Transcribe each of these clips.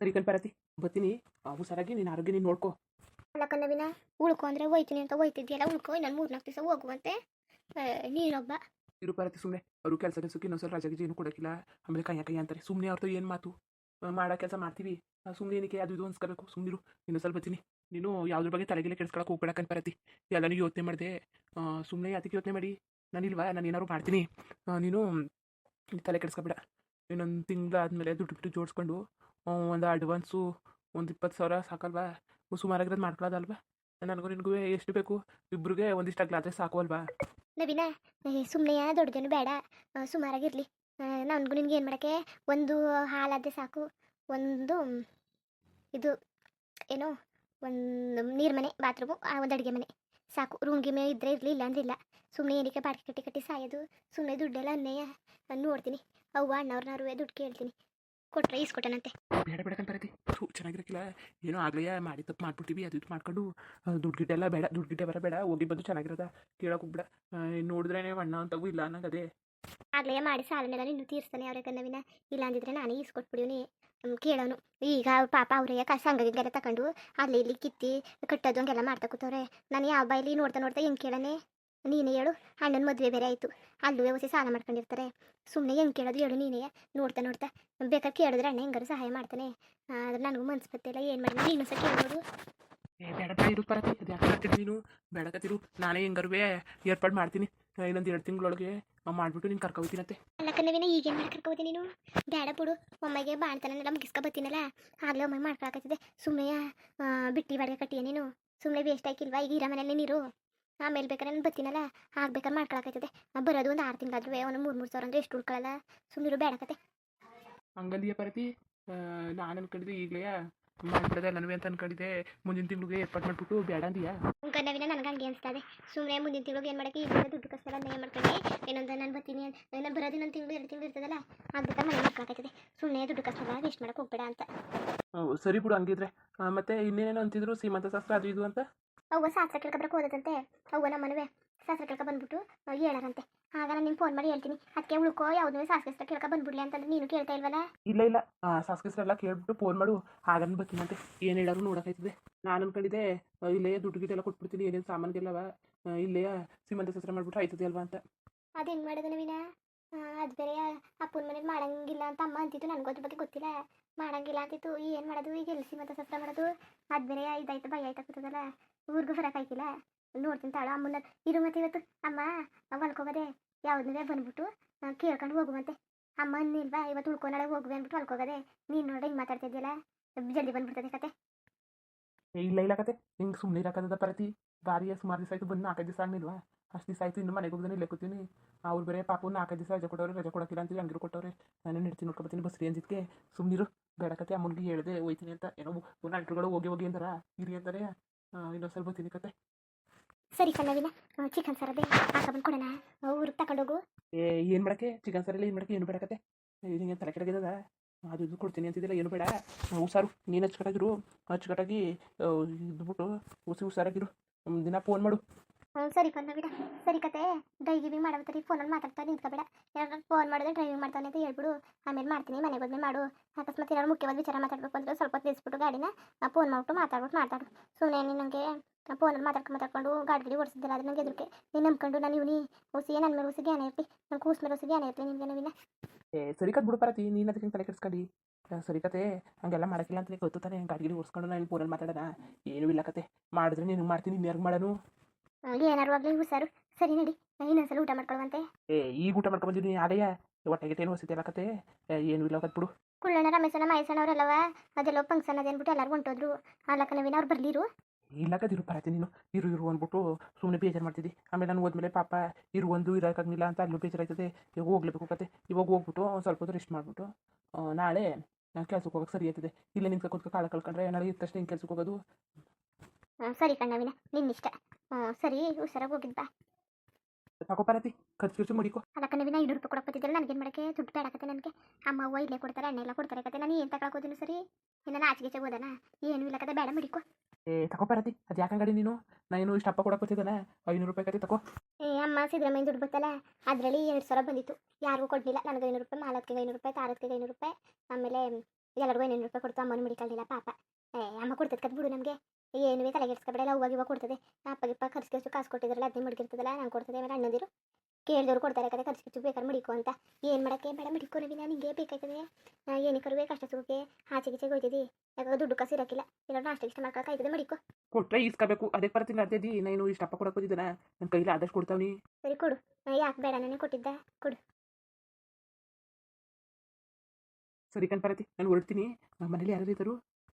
ಸರಿ ಕಲ್ಪಾರತಿ ಬರ್ತೀನಿ. ಅವು ಹುಷಾರಾಗಿ ನೀನು ಆರೋಗ್ಯ ನೀನು ನೋಡ್ಕೋ. ಅಲ್ಲ ಕನ್ನವಿನ ಉಳ್ಕೊ ಅಂದರೆ ಹೋಯ್ತೀನಿ ಅಂತ ಹೋಯ್ತಿದ್ಯಲ್ಲ ಉಳ್ಕೊ ನಾನು ಮೂರ್ನಾಲ್ಕು ದಿವಸ ಹೋಗುವಂತೆ. ನೀನೊಬ್ಬ. ಇರು ಪಾರತಿ ಸುಮ್ಮನೆ ಅವರು ಕೆಲಸ ಕೆಲಸಕ್ಕೆ ಇನ್ನೊಂದ್ಸಲ ಸಲ ಗಿಜೆ ಏನು ಕೊಡೋಕ್ಕಿಲ್ಲ. ಆಮೇಲೆ ಕೈಯ ಕೈ ಅಂತಾರೆ. ಸುಮ್ಮನೆ ಅವ್ರದ್ದು ಏನು ಮಾತು? ಮಾಡೋ ಕೆಲಸ ಮಾಡ್ತೀವಿ. ಸುಮ್ಮನೆ ಏನಕ್ಕೆ? ಅದು ಇದು ಅನ್ಸ್ಕೋಬೇಕು. ಸುಮ್ಮನಿರು ಇನ್ನೊಂದು ಸ್ವಲ್ಪ ಬರ್ತೀನಿ. ನೀನು ಯಾವ್ದ್ರ ಬಗ್ಗೆ ತಲೆಗೆಲ್ಲ ಕೆಡ್ಸ್ಕೊಳಕ್ಕೆ ಹೋಗ್ಬೇಡ ಕಣ್ಪರತಿ ಎಲ್ಲನೂ ಯೋಚನೆ ಮಾಡಿದೆ. ಸುಮ್ಮನೆ ಅದಕ್ಕೆ ಯೋಚನೆ ಮಾಡಿ? ನಾನಿಲ್ವಾ ನಾನು ಏನಾದ್ರು ಮಾಡ್ತೀನಿ. ನೀನು ನೀನ್ ತಲೆ ಕೆಡ್ಸ್ಕೊಬೇಡ. ಇನ್ನೊಂದು ತಿಂಗಳು ಆದಮೇಲೆ ದುಡ್ಡು ಬಿಟ್ಟು ಜೋಡಿಸ್ಕೊಂಡು ಒಂದು ಅಡ್ವಾನ್ಸು ಒಂದು ಇಪ್ಪತ್ತು ಸಾವಿರ ಸಾಕಲ್ವಾ? ಸುಮಾರಾಗಿರೋದು ಮಾಡ್ಕೊಳ್ಳೋದಲ್ವಾ ನನಗೂ ನಿನಗೂ ಎಷ್ಟು ಬೇಕು? ಇಬ್ಬರಿಗೆ ಒಂದಿಷ್ಟು ಆಗ್ಲಾದ್ರೆ ಸಾಕುವಲ್ವಾ? ನವೀನ ಸುಮ್ಮನೆ ದೊಡ್ಡದೇನು ಬೇಡ. ಸುಮಾರಾಗಿರಲಿ ನನಗೂ ನಿನ್ಗೆ ಏನು ಮಾಡೋಕ್ಕೆ? ಒಂದು ಹಾಲಾದ್ರೆ ಸಾಕು. ಒಂದು, ಇದು, ಏನು, ಒಂದು ನೀರು ಮನೆ, ಬಾತ್ರೂಮು ಒಂದು ಅಡುಗೆ ಮನೆ. ಸಾಕು. ರೂಮ್ ಗಿಮೆ ಇದ್ದರೆ ಇರಲಿ ಇಲ್ಲ ಅಂದ್ರೆ ಇಲ್ಲ. ಸುಮ್ಮನೆ ಏನಕ್ಕೆ ಬಾಡಿಗೆ ಕಟ್ಟಿ ಕಟ್ಟಿ ಸಾಯೋದು? ಸುಮ್ಮನೆ ದುಡ್ಡೆಲ್ಲ ಅನ್ನಯ್ಯ. ನಾನು ನೋಡ್ತೀನಿ. ಅವ್ವ ಅಣ್ಣವ್ರನ್ನಾರು ದುಡ್ಡು ಕೇಳ್ತೀನಿ. ಕೊಟ್ರೆ ಈಸ್ಕೊಟ್ಟನಂತೆ. ಬೇಡ ಬೇಡ ಕಂತ ಥೂ ಚೆನ್ನಾಗಿರಕ್ಕಿಲ್ಲ ಏನೋ ಆಗಲೇ ಮಾಡಿ ತಪ್ಪು ಮಾಡ್ಬಿಟ್ಟಿವಿ ಅದು ಇದು ಮಾಡ್ಕೊಂಡು ದುಡ್ಡು ಗಿಡ್ಡೆಲ್ಲ ಬೇಡ ದುಡ್ಡು ಗಿಡ್ಡೆ ಬರ ಬೇಡ ಹೋಗಿ ಬಂದು ಚೆನ್ನಾಗಿರೋದ ಕೇಳೋಕೆ ಹೋಗ್ಬೇಡ. ನೋಡಿದ್ರೇನೆ ಅಣ್ಣ ಅಂತವೂ ಇಲ್ಲ ಅನ್ನೋದೇ ಆಗಲೇ ಮಾಡಿ ಸಾಲನೆಲ್ಲ ಇನ್ನು ತೀರಿಸ್ತಾನೆ ಅವ್ರ ಕನ್ನವಿನ ಇಲ್ಲ ಅಂದಿದ್ರೆ ನಾನೇ ಈಸ್ಕೊಟ್ಬಿಡಿವ್ನಿ ಕೇಳೋನು. ಈಗ ಅವ್ರ ಪಾಪ ಅವ್ರಿಗೆ ಕಸ ಹಂಗೆಲ್ಲ ತಗೊಂಡು ಅಲ್ಲಿ ಇಲ್ಲಿ ಕಿತ್ತಿ ಕಟ್ಟೋದು ಹಂಗೆಲ್ಲ ಮಾಡ್ತಾ ಕೂತವ್ರೆ. ನಾನು ಯಾವ ಬಾಯಲ್ಲಿ ನೋಡ್ತಾ ನೋಡ್ತಾ ಹೆಂಗೆ ಕೇಳನೆ? ನೀನೇ ಹೇಳು ಅಣ್ಣನ ಮದುವೆ ಬೇರೆ ಆಯಿತು. ಅಲ್ಲೂ ವ್ಯವಸ್ಥೆ ಸಾಲ ಮಾಡ್ಕೊಂಡಿರ್ತಾರೆ. ಸುಮ್ಮನೆ ಹೆಂಗೆ ಕೇಳೋದು ಹೇಳು ನೀನೇ. ನೋಡ್ತಾ ನೋಡ್ತಾ. ಬೇಕಾದ್ರೆ ಕೇಳಿದ್ರೆ ಅಣ್ಣ ಹೆಂಗಾರು ಸಹಾಯ ಮಾಡ್ತಾನೆ. ಆದ್ರೆ ನನಗೂ ಮನ್ಸು ಬತ್ತಿಲ್ಲ ಏನು ಮಾಡಿ ನೀನು ಸಹ ಕೇಳ್ಬೋದು. ಬೇಡ ಬೇಡ ಇರು ಪರತಿ ಅದು ಯಾಕೆ ಮಾಡ್ತೀನಿ ನೀನು. ಬೇಡಕತ್ತಿರು ನಾನೇ ಹೆಂಗಾರು ಏರ್ಪಾಡು ಮಾಡ್ತೀನಿ. ಇನ್ನೊಂದು ಎರಡು ತಿಂಗಳೊಳಗೆ ಮಾಡಿಬಿಟ್ಟು ನೀನು ಕರ್ಕೊಳ್ತೀನಂತೆ ಅಲ್ಲ ಕನ್ನವಿನ ಈಗೇನು ಮಾಡಿ ಕರ್ಕೋತೀನಿ ನೀನು? ಬೇಡ ಬಿಡು ಒಮ್ಮೆಗೆ ಬಾಣ್ತಾನೆಲ್ಲ ಮುಗಿಸ್ಕೊ ಬತ್ತೀನಲ್ಲ ಆಗಲೇ ಒಮ್ಮೆ ಮಾಡ್ಕೊಳಕತ್ತಿದೆ ಸುಮ್ಮನೆ ಬಿಟ್ಟಿ ಬಾಡಿಗೆ ಕಟ್ಟಿಯ ನೀನು. ಸುಮ್ಮನೆ ವೇಸ್ಟ್ ಆಯ್ಕಿಲ್ವಾ ಈಗ ಇರ ಮನೇಲಿ ನೀರು. ಆಮೇಲೆ ಬೇಕಾದ್ರೆ ನಾನು ಬತ್ತೀನಲ್ಲ ಆಗ್ಬೇಕಾದ್ರೆ ನಾನು ಬರೋದು ಒಂದು ಆರು ತಿಂಗಳಾದ್ರೂ ಒಂದು ಮೂರು ಮೂರು ಸಾವಿರ ಅಂದ್ರೆ ಎಷ್ಟು ಉಳ್ಕೊಳ್ಳಲ್ಲ ಸುಮ್ಮನಿರು ಬೇಡ ಕತೆ. ಹಂಗಲ್ಲಿಯ ಪರತಿ? ನಾನು ಅನ್ಕೊಂಡಿದ್ದೆ ಈಗಲೇ ಮಾಡ್ಬಿಡದೆ ನನಗೆ ಅಂತ ಅನ್ಕೊಂಡಿದ್ದೆ. ಮುಂದಿನ ತಿಂಗಳಿಗೆ ಏರ್ಪಾಟ್ ಮಾಡ್ಬಿಟ್ಟು ಬೇಡ ಅಂದಿಯಾ? ಕನ್ನವಿನ ನನಗೆ ಹಂಗೆ ಅನಿಸ್ತದೆ. ಸುಮ್ಮನೆ ಮುಂದಿನ ತಿಂಗಳಿಗೆ ಏನು ಮಾಡೋಕ್ಕೆ? ಈಗ ದುಡ್ಡು ಕಷ್ಟಲ್ಲ ನೇಯ ಮಾಡ್ಕೊಂಡು. ಏನಂತ ನಾನು ಬರ್ತೀನಿ ನಾನು ಬರೋದು ನನ್ನ ತಿಂಗಳು ಎರಡು ತಿಂಗಳು ಇರ್ತದಲ್ಲ? ಆಗ್ಬೇಕಾದ್ರೆ ಮನೆ ಮಾಡ್ಕೊಳಕೈತದೆ ಸುಮ್ಮನೆ ದುಡ್ಡು ಕಷ್ಟಲ್ಲ ವೇಸ್ಟ್ ಮಾಡೋಕೆ ಹೋಗ್ಬೇಡ ಅಂತ. ಸರಿ ಬಿಡು ಹಂಗಿದ್ರೆ. ಮತ್ತೆ ಇನ್ನೇನೇನೋ ಅಂತಿದ್ರು? ಸೀಮಂತ ಶಾಸ್ತ್ರ ಅದು ಇದು ಅಂತ? ಅವ್ವ ಶಾಸ್ತ್ರ ಕೇಳ್ಕೊಬರಕ್ಕೆ ಹೋದದಂತೆ. ಅವ್ವ ನಮ್ಮ ಮನವೇ ಶಾಸ್ತ್ರ ಕೇಳ್ಕೊ ಬಂದ್ಬಿಟ್ಟು ಹೇಳರಂತೆ ಹೇಳಾರಂತೆ. ಆಗ ನಾನು ನಿಮ್ಗೆ ಫೋನ್ ಮಾಡಿ ಹೇಳ್ತೀನಿ. ಅದಕ್ಕೆ ಉಳ್ಕೋ ಯಾವ್ದು ಶಾಸ್ತ್ರ ಕೇಳ್ಕೊ ಬಂದ್ಬಿಡ್ಲಿ ಅಂತಂದ್ರೆ ನೀನು ಕೇಳ್ತಾ ಇಲ್ವಲ್ಲ? ಇಲ್ಲ ಇಲ್ಲ. ಸಾಸ್ಕೆಸ್ರೆಲ್ಲ ಕೇಳ್ಬಿಟ್ಟು ಫೋನ್ ಮಾಡು. ಹಾಗನ್ ಬರ್ತೀನಂತೆ ಏನು ಹೇಳಾರು ನೋಡೋಕೈತದೆ. ನಾನು ಅನ್ಕೊಂಡಿದ್ದೆ ಇಲ್ಲೇ ದುಡ್ಡು ಗಿಟ್ಟೆಲ್ಲ ಕೊಟ್ಬಿಡ್ತೀನಿ. ಏನೇನು ಸಾಮಾನ್ಗೆಲ್ಲವ ಇಲ್ಲೇ ಸೀಮಂತ ಸಸ್ರ ಮಾಡ್ಬಿಟ್ಟು ಆಯ್ತದೆ ಅಲ್ವಾ ಅಂತ. ಅದೇನ್ ಹೆಂಗೆ ಮಾಡೋದು ನವೀನ? ಅದು ಬೇರೆ ಅಪ್ಪನ ಮನೇಲಿ ಮಾಡಂಗಿಲ್ಲ ಅಂತ ಅಮ್ಮ ಅಂತಿತ್ತು. ನನಗೂ ಅದ್ರ ಬಗ್ಗೆ ಗೊತ್ತಿಲ್ಲ. ಮಾಡಂಗಿಲ್ಲ ಅಂತಿತ್ತು. ಏನು ಮಾಡೋದು? ಈಗ ಎಲ್ಲಿ ಸೀಮಂತ ಸಸ್ರ ಮಾಡೋದು? ಅದು ಬೇರೆ ಇದಾಯ್ತು ಭಯ ಆಯ್ತಾ ಕೂತದಲ್ಲ. ಊರಿಗೂ ಹೊರಕಾಯ್ತಿಲ್ಲ ನೋಡ್ತೀನಿ ತಾಳು ಅಮ್ಮನ ಇರು ಮತ್ತೆ ಇವತ್ತು. ಅಮ್ಮ, ಹೊಲ್ಕೋಗದೆ. ಯಾವ್ದನ್ನೇ ಬಂದ್ಬಿಟ್ಟು ಕೇಳ್ಕೊಂಡು ಹೋಗುವಂತೆ ಅಮ್ಮ, ನಿಲ್ವಾ, ಇವತ್ತು ಉಳ್ಕೊ ನಾಳೆ ಹೋಗುವೆ ಅಂದ್ಬಿಟ್ಟು ಹೊಲ್ಕೋಗದೆ. ನೀನು ನೋಡಿ ಹಿಂಗೆ ಮಾತಾಡ್ತಿದ್ಯಲ್ಲ ಜಲ್ದಿ ಬಂದ್ಬಿಡ್ತದೆ ಕತೆ. ಇಲ್ಲ ಇಲ್ಲ ಕತೆ. ಹಿಂಗೆ ಸುಮ್ಮನೆ ಇರಕ್ಕದ ಪ್ರತಿ. ಬಾರಿ ಸುಮಾರು ದಿವಸ ಆಯ್ತು ಬಂದು ನಾಲ್ಕೈದು ದಿವಸ ಆಗಲಿಲ್ವಾ ಅಷ್ಟು ದಿವಸ ಆಯ್ತು ಇನ್ನು ಮನೆಗೆ ಹೋಗ್ದಾನೆ ಇಲ್ಲೇ ಕೂತೀನಿ. ಅವ್ರು ಬೇರೆ ಪಾಪು ನಾಲ್ಕೈದು ದಿವಸ ರಜೆ ಕೊಟ್ಟವ್ರೆ ರಜೆ ಕೊಡೋಕ್ಕಿಲ್ಲ ಅಂತೇಳಿ ಹಂಗಿರು ಕೊಟ್ಟವ್ರೆ. ನಾನು ನಡ್ತೀನಿ ನೋಡ್ಕೊಬತ್ತೀನಿ ಬಸ್ರಿ ಅಂದಿದ್ದಕ್ಕೆ ಸುಮ್ಮನಿರು ಬೇಡಕತೆ ಅಮ್ಮನಿಗೆ ಹೇಳಿದೆ, ಹೋಯ್ತೀನಿ ಅಂತ. ಏನೋ ನೈಟ್ರುಗಳು ಹೋಗಿ ಹೋಗಿ ಅಂತಾರ ಇರಿ ಅಂತಾರೆ ಇನ್ನೊಂದು ಸ್ವಲ್ಪ ಕತೆ ಸರಿ ಕಣ್ಣವಿನ ಚಿಕನ್ ಸರದೆ ಹಾಕ ಬಂದು ಕೊಡೋಣ ಊರಿಗೆ ತಗೊಂಡೋಗು ಏ ಏನು ಮಾಡಕ್ಕೆ? ಚಿಕನ್ ಸಾರಲ್ಲಿ ಏನು ಮಾಡಕ್ಕೆ? ಏನು ಬೇಡಕತ್ತೆ ಹಿಂಗೆ ತಲೆ ಕೆಡಗಿದದ ಅದು ಇದು ಕೊಡ್ತೀನಿ ಅಂತಿದ್ದಿಲ್ಲ ಏನು ಬೇಡ. ಹುಷಾರು. ನೀನು ಅಚ್ಚುಕಟ್ಟಾಗಿರು ಅಚ್ಚುಕಟ್ಟಾಗಿ ಇದ್ಬಿಟ್ಟು ಹುಸಿ ಹುಷಾರಾಗಿರು ದಿನ ಫೋನ್ ಮಾಡು. ಸರಿ ಬಿಡ ಸರಿ ಕತೆ ಡ್ರೈವಿಂಗ್ ರೀ ಫೋನಲ್ಲಿ ಮಾತಾಡ್ತಾ ನಿಂತ್ಕೋಬೇಡ. ಯಾರು ಫೋನ್ ಮಾಡಿದ್ರೆ ಡ್ರೈವಿಂಗ್ ಮಾಡ್ತಾನೆ ಅಂತ ಹೇಳ್ಬಿಡು. ಆಮೇಲೆ ಮಾಡ್ತೀನಿ, ಮನೆಗೆ ಹೋದ್ಮೇಲೆ ಮಾಡು. ಅಕಸ್ಮಾತ್ ಏನಾದ್ರು ಮುಖ್ಯವಾದ ವಿಚಾರ ಮಾತಾಡಬೇಕು ಅಂದ್ರೆ ಸ್ವಲ್ಪ ಹೊತ್ತು ನಿಲ್ಲಿಸ್ಬಿಟ್ಟು ಗಾಡಿನ ಫೋನ್ ಮಾಡ್ಬಿಟ್ಟು ಮಾತಾಡ್ಬಿಟ್ಟು ಮಾತಾಡು. ಸುಮ್ಮನೆ ನಿನಗೆ ಫೋನಲ್ಲಿ ಮಾತಾಡ್ಕೊಂಡು ಮಾತಾಡ್ಕೊಂಡು ಗಾಡಿ ಗಿಡಿ ಓಡಿಸಿದ್ದಿಲ್ಲ ಅದು ನನಗೆ ಎದುರಿಗೆ ನೀನು ನಂಬ್ಕೊಂಡು ನಾನು ಇವನಿ. ಹುಸಿ ನನ್ನ ಮೇಲೆ ಹುಸಿ ಏನೇ ಇರ್ತಿ. ನನ್ನ ಕೂಸ್ ಮೇಲೆ ಹುಸಿಗೆ ಏನೇ ಇರ್ತಿ ನಿಮಗೆ ನವಿನ. ಏ, ಸರಿ ಕತ್ ಬಿಡು ಪರತಿ ನೀನು ಅದಕ್ಕೆ ತಲೆ ಕೆಡ್ಸ್ಕೊಂಡು. ಸರಿ ಕತೆ, ಹಂಗೆಲ್ಲ ಮಾಡಕ್ಕಿಲ್ಲ ಅಂತ ಗೊತ್ತು ತಾನೆ. ಗಾಡಿ ಗಿಡಿ ಓಡಿಸ್ಕೊಂಡು ನಾನು ಫೋನಲ್ಲಿ ಮಾತಾಡೋಣ ಏನೂ ಇಲ್ಲ ಕತೆ. ಮಾಡಿದ್ರೆ ನಿನಗೆ ಮಾಡ್ತೀನಿ ಇನ್ಯಾರು ಮಾಡೋನು? ಏನಾರು ಆಗಲಿ ಹುಷಾರು. ಸರಿ ನಡಿ ಇನ್ನೊಂದ್ಸಲ ಊಟ ಮಾಡ್ಕೊಳ್ಳುವಂತೆ ಏ ಈಗ ಊಟ ಮಾಡ್ಕೊಂಬಂದಿದ್ದೀನಿ ಆಡೆಯ ಹೊಟ್ಟೆಗೆ ಏನು ಹೊಸಿತಿಲ್ಲ ಕತೆ ಏನು ಇಲ್ಲ ಕತ್ ಬಿಡು. ಕುಳ್ಳಣ್ಣ ರಮೇಶಣ್ಣ ಮಹೇಶಣ್ಣ ಅವರೆಲ್ಲವ? ಅದೆಲ್ಲ ಫಂಕ್ಷನ್ ಅದೇನ್ಬಿಟ್ಟು ಎಲ್ಲರೂ ಹೊಂಟೋದ್ರು. ಅಲ್ಲಕ್ಕ ನವೀನ ಅವ್ರು ಬರ್ಲಿರು? ಇಲ್ಲ ಕದಿರು ಪರತಿ ನೀನು. ಇರು ಇರು ಅಂದ್ಬಿಟ್ಟು ಸುಮ್ಮನೆ ಬೇಜಾರು ಮಾಡ್ತಿದ್ದಿ. ಆಮೇಲೆ ನಾನು ಹೋದ್ಮೇಲೆ ಪಾಪ ಇರು ಒಂದು ಇರೋಕ್ಕಾಗಿಲ್ಲ ಅಂತ ಅಲ್ಲೂ ಬೇಜಾರಾಯ್ತದೆ. ಈಗ ಹೋಗ್ಲೇಬೇಕು ಕತೆ. ಇವಾಗ ಹೋಗ್ಬಿಟ್ಟು ಒಂದು ಸ್ವಲ್ಪ ಹೊತ್ತು ರೆಸ್ಟ್ ಮಾಡಿಬಿಟ್ಟು ನಾಳೆ ನಾನು ಕೆಲ್ಸಕ್ಕೆ ಹೋಗಕ್ಕೆ ಸರಿ ಆಯ್ತದೆ ಇಲ್ಲ ನಿನ್ ಕೂತ್ಕೊ ಕಾಳ ಕಳ್ಕೊಂಡ್ರೆ ನಾಳೆ ಇದ್ದ ತಕ್ಷಣ ಹಿಂಗೆ ಕೆಲ್ಸಕ್ಕೆ ಹೋಗೋದು. ಸರಿ ಕಣ್ಣವಿನ ನಿನ್ನಿಷ್ಟ. ಸರಿ ಹುಷಾರಾಗಿ ಹೋಗಿದ್ ಬಾ. ತಗೋ ಪರತಿ ಖರ್ಚು ಖರ್ಚು ಮಡಿಕೋ. ಅಲ್ಲ ಕಣ್ಣವಿನ ಐನೂರು ರೂಪಾಯಿ ಕೊಡಕ್ಕೆ ಬಂದಿದ್ದಲ್ಲ ನನಗೇನು ಮಾಡಕ್ಕೆ? ದುಡ್ಡು ಬೇಡಕತ್ತೆ ನನಗೆ. ಅಮ್ಮ ಅವ್ವ ಇಲ್ಲೇ ಕೊಡ್ತಾರೆ ಅಣ್ಣ ಎಲ್ಲ ಕೊಡ್ತಾರೆ ಕತೆ. ನಾನು ಏನು ತಗೊಳಕೋದಿನ ಸರಿ? ಇನ್ನು ಆಚೆಗೆ ಹೋದನ? ಏನು ಇಲ್ಲ ಕತೆ ಬೇಡ ಮಡಿಕೋ. ಏ ತಗೋ ಪರತಿ ಅದು ಯಾಕಂಗಡಿ ನೀನು? ನಾನು ಇಷ್ಟು ಅಪ್ಪ ಕೊಡಕ್ಕೆ ಬರ್ತಿದ್ದಾನೆ ಐನೂರು ರೂಪಾಯಿ ಕತೆ ತಗೋ ಏ ಅಮ್ಮ ಸಿದ್ದರಾಮಯ್ಯ ದುಡ್ಡು ಬರ್ತಲ್ಲ ಅದರಲ್ಲಿ ಎರಡು ಸಾವಿರ ಬಂದಿತ್ತು. ಯಾರಿಗೂ ಕೊಡಲಿಲ್ಲ ನನಗೆ ಐನೂರು ರೂಪಾಯಿ ಮಾಲತ್ಗೆ ಐನೂರು ರೂಪಾಯಿ ತಾರತ್ಗೆ ಐನೂರು ರೂಪಾಯಿ. ಆಮೇಲೆ ಎಲ್ಲರಿಗೂ ಐನೂರು ರೂಪಾಯಿ ಕೊಡ್ತು ಅಮ್ಮನ ಮಡಿಕೊಳ್ಳಿಲ್ಲ ಪಾಪ. ಏ ಅಮ್ಮ ಕೊಡ್ತದೆ ಕತ್ ಬಿಡು ನಮಗೆ. ಏನು ತಲೆಗೆಡ್ಸ್ಕೊಬೇಡ ಎಲ್ಲ ಹೂವಾಗ ಇವಾಗ ಕೊಡ್ತದೆ. ಅಪ್ಪ ಗಿಪ್ಪ ಖರ್ಚು ಖರ್ಚು ಕಾಸು ಕೊಟ್ಟಿದ್ರಲ್ಲ ಅದನ್ನೇ ಮಡಗಿರ್ತದಲ್ಲ ನಾನು ಕೊಡ್ತದೆ ಆಮೇಲೆ ಅಣ್ಣಂದಿರು ಕೇಳಿದವ್ರು ಕೊಡ್ತಾರೆ ಕತೆ ಖರ್ಚು ಕಿಚ್ಚು ಬೇಕಾದ್ರೆ ಮಡಿಕೋ ಅಂತ. ಏನು ಮಾಡೋಕ್ಕೆ? ಬೇಡ ಮಡಿಕೋ ನವೀನ ನಿಂಗೆ ಬೇಕಾಯ್ತದೆ. ಏನಕ್ಕೆ ಕಷ್ಟ ಸುಖಕ್ಕೆ ಆಚೆ ಗೀಚೆಗೆ ಹೋಯ್ತಿದ್ದಿ ಯಾವಾಗ ದುಡ್ಡು ಕಾಸು ಇರಕ್ಕಿಲ್ಲ. ಇಲ್ಲ ನಾಷ್ಟ ಇಷ್ಟ ಮಾಡ್ಕೊಳಕ್ಕಾಯ್ತದೆ ಮಡಿಕೋ. ಕೊಟ್ಟರೆ ಈಸ್ಕೋಬೇಕು. ಅದಕ್ಕೆ ಬರ್ತೀನಿ ಅರ್ಧದಿ ನಾನು ಇಷ್ಟಪ್ಪ ಕೊಡಕ್ಕೆ ಬಂದಿದ್ದಾನ ನನ್ನ ಕೈಲಿ ಆದಷ್ಟು ಕೊಡ್ತಾವ್ನಿ. ಸರಿ ಕೊಡು. ನಾ ಯಾಕೆ ಬೇಡ ನಾನೇ ಕೊಟ್ಟಿದ್ದ. ಕೊಡು. ಸರಿ ಕಣ್ಪರತಿ ನಾನು ಹೊರಡ್ತೀನಿ. ಮನೇಲಿ ಯಾರು ಇದ್ದರು?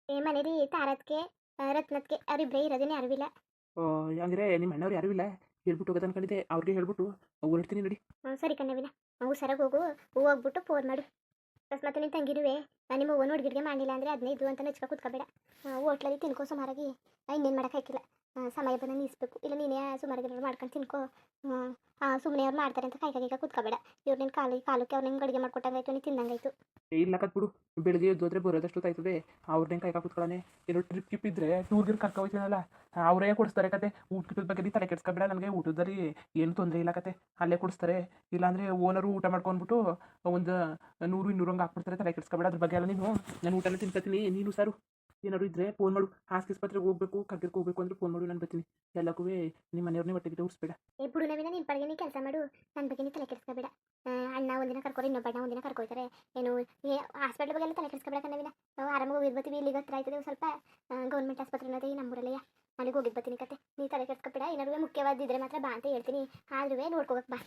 ಏ ಮನೇಲಿ ತಾರತ್ಗೆ ರತ್ನತ್ಗೆ ಅವರಿಬ್ಬರೇ ಇರೋದೇನೆ ಅರಿವಿಲ್ಲ. ಹಂಗ್ರೆ ನಿಮ್ಮ ಅಣ್ಣವ್ರು ಯಾರು ಇಲ್ಲ? ಹೇಳ್ಬಿಟ್ಟು ಹೋಗೋದು ಅನ್ಕೊಂಡಿದ್ದೆ. ಅವ್ರಿಗೆ ಹೇಳ್ಬಿಟ್ಟು ಹೊರಡ್ತೀನಿ ನೋಡಿ. ಹ್ಞೂ ಸರಿ ಕಣ್ಣವಿನ ಸರಿಯಾಗಿ ಹೋಗು ಹೋಗ್ಬಿಟ್ಟು ಫೋನ್ ಮಾಡು. ಅಕಸ್ಮಾತ್ ನಿನ್ನ ತಂಗಿರುವೆ ನಿಮ್ಮ ಅವ್ವನ ಹುಡುಗಿರಿಗೆ ಮಾಡಿಲ್ಲ ಅಂದರೆ ಅದನ್ನೇ ಇದು ಅಂತ ನೆಚ್ಕ ಕೂತ್ಕೋಬೇಡ. ಹೋಟ್ಲಲ್ಲಿ ತಿನ್ಕೋ ಸುಮಾರಾಗಿ. ಇನ್ನೇನು ಮಾಡೋಕ್ಕಾಗಿಲ್ಲ ಸಮಯ ಬಂದ ನೀಸ್ಬೇಕು. ಇಲ್ಲ ನೀನೇ ಸುಮಾರಾಗಿ ಮಾಡ್ಕೊಂಡು ತಿನ್ಕೋ. ಸುಮ್ಮನೆ ಅವ್ರು ಮಾಡ್ತಾರೆ ಅಂತ ಕೈ ಕೈಗ ಕೂತ್ಕೋಬೇಡ. ಇವ್ರು ನಿನ್ನ ಕಾಲು ಕಾಲಕ್ಕೆ ಅವ್ರು ನಿಮ್ಗೆ ಅಡುಗೆ ಮಾಡ್ಕೊಟ್ಟಂಗಾಯ್ತು ನೀನು ತಿಂದಂಗಾಯ್ತು. ಏ, ಇಲ್ಲ ಕತ್ಬಿಡು ಬೆಳಿಗ್ಗೆ ಎದ್ದೋದ್ರೆ ಬರೋದಷ್ಟು ಆಯ್ತದೆ ಅವ್ರನ್ನೇ ಕೈ ಕೂತ್ಕೊಳ್ಳೋನೆ ಏನೋ ಟ್ರಿಪ್ ಗಿಪ್ ಇದ್ರೆ ಟೂರ್ಗೆ ಕರ್ಕೊ ಹೋಯ್ತೀನಲ್ಲ. ಅವರೇ ಕೊಡಿಸ್ತಾರೆ ಕತೆ. ಊಟದ ಬಗ್ಗೆ ತಲೆ ಕೆಡ್ಸ್ಕೊಬೇಡ ನನಗೆ. ಊಟದಲ್ಲಿ ಏನು ತೊಂದರೆ ಇಲ್ಲ ಕತೆ. ಅಲ್ಲೇ ಕೊಡಿಸ್ತಾರೆ. ಇಲ್ಲಾಂದ್ರೆ ಓನರು ಊಟ ಮಾಡ್ಕೊಂಡ್ಬಿಟ್ಟು ಒಂದು ನೂರು ಇನ್ನೂರು ಹಂಗೆ ಹಾಕ್ಬಿಡ್ತಾರೆ. ತಲೆ ಕೆಡ್ಸ್ಕೊಬೇಡ ಅದ್ರ ಬಗ್ಗೆ. ಎಲ್ಲ ನೀನು? ನಾನು ಊಟನ ತಿನ್ಕೊತೀನಿ ನೀನು ಸಾರು? ಏನಾದ್ರು ಇದ್ರೆ ಫೋನ್ ಮಾಡು. ಆಸ್ಪತ್ರೆಗೆ ಹೋಗ್ಬೇಕು ಕರ್ಗಕ್ಕೆ ಹೋಗ್ಬೇಕು ಅಂದ್ರೆ ಫೋನ್ ಮಾಡು ನಾನು ಬರ್ತೀನಿ. ಎಲ್ಲಕ್ಕೂ ನಿಮ್ಮ ಮನೆಯವ್ರನ್ನೇ ಹೊಟ್ಟೆಗೆ ಉರ್ಸ್ಬೇಡ. ಬಿಡು ನವೀನ ನಿನ್ನ ಪಡೆಗೆ ನೀ ಕೆಲಸ ಮಾಡು. ನನ್ನ ಬಗ್ಗೆ ತಲೆ ಕೆಡಿಸ್ಕೋಬೇಡ. ಅಣ್ಣ ಒಂದಿನ ಕರ್ಕೊಂಡು ಇನ್ನೊಬ್ಬ ಅಣ್ಣ ಒಂದಿನ ಕರ್ಕೊಳ್ತಾರೆ ಏನು ಹಾಸ್ಪಿಟ್ಲ್ ಬಗ್ಗೆ ಎಲ್ಲ ತಲೆ ಕೆಡಿಸ್ಕೋಬೇಡ ಕಣ್ಣವಿನ ನಾವು ಆರಾಮಾಗಿ ಹೋಗಿದ್ ಇಲ್ಲಿ ಇಲ್ಲಿಗೆ ಹತ್ರ ಆಯ್ತದೆ ಸ್ವಲ್ಪ. ಗೌರ್ಮೆಂಟ್ ಆಸ್ಪತ್ರೆ ಅನ್ನೋದೇ ಈ ನಮ್ಮೂರಲ್ಲೇ ಅಲ್ಲಿಗೆ ಹೋಗಿದ್ ಬರ್ತೀನಿ ಕತೆ. ನೀ ತಲೆ ಕೆಡಿಸ್ಕೋಬೇಡ. ಏನಾದ್ರು ಮುಖ್ಯವಾದಿದ್ರೆ ಮಾತ್ರ ಬಾ ಅಂತ ಹೇಳ್ತೀನಿ. ಆದ್ರೂ ನೋಡ್ಕೋಬೇಕು ಬಾ.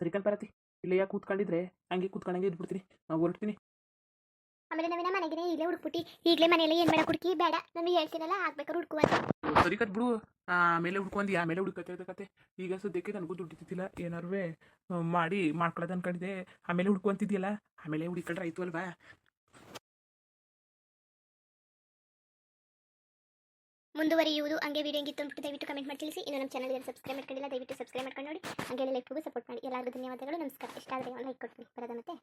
ಸರಿ ಕಲ್ಪರತಿ ಇಲ್ಲೇ ಯಾಕೆ ಕೂತ್ಕೊಂಡಿದ್ರೆ ಹಂಗೆ ಕೂತ್ಕೊಂಡಂಗೆ ಇದ್ಬಿಡ್ತೀನಿ. ಹೊರಡ್ತೀನಿ ಆಮೇಲೆ ನಾವಿನ ಮನೆಗೆ ಇಲ್ಲೇ ಹುಡುಕ್ಬಿಟ್ಟು ಈಗಲೇ ಮನೆಯಲ್ಲಿ ಏನು ಮಾಡಕ್ಕೆ ಹುಡುಕಿ ಬೇಡ. ನಾನು ಹೇಳ್ತೀನಲ್ಲ ಆಗ್ಬೇಕಾದ್ರೆ ಹುಡುಕುವ ಸರಿ ಕತ್ ಬಿಡು. ಆಮೇಲೆ ಹುಡ್ಕೊಂಡಿ ಆಮೇಲೆ ಹುಡುಕತ್ತೆ ಕತೆ ಈಗ ಸದ್ಯಕ್ಕೆ ನನಗೂ ದುಡ್ಡು ಇದ್ದಿಲ್ಲ ಏನಾರು ಮಾಡಿ ಮಾಡ್ಕೊಳ್ಳೋದು ಅನ್ಕೊಂಡಿದ್ದೆ. ಆಮೇಲೆ ಹುಡ್ಕೊಂತಿದ್ಯಲ್ಲ? ಆಮೇಲೆ ಹುಡುಕೊಂಡ್ರೆ ಆಯ್ತು ಅಲ್ವಾ? ಮುಂದುವರಿಯುವುದು ಹಂಗೆ ವಿಡಿಯೋ ಹೆಂಗಿತ್ತು ಅಂದ್ಬಿಟ್ಟು ದಯವಿಟ್ಟು ಕಮೆಂಟ್ ಮಾಡಿ ತಿಳಿಸಿ. ಇನ್ನು ನಮ್ಮ ಚಾನಲ್ಗೆ ಸಬ್ಸ್ಕ್ರೈಬ್ ಮಾಡ್ಕೊಂಡಿಲ್ಲ ದಯವಿಟ್ಟು ಸಬ್ಸ್ಕ್ರೈಬ್ ಮಾಡ್ಕೊಂಡು ನೋಡಿ. ಹಂಗೆ ಲೈಕ್ಗೂ ಸಪೋರ್ಟ್ ಮಾಡಿ. ಎಲ್ಲರಿಗೂ ಧನ್ಯವಾದಗಳು. ನಮಸ್ಕಾರ. ಇಷ್ಟ ಆದರೆ ಲೈಕ್ ಕೊಡ್ತೀನಿ. ಬರೋದ ಮತ್ತೆ?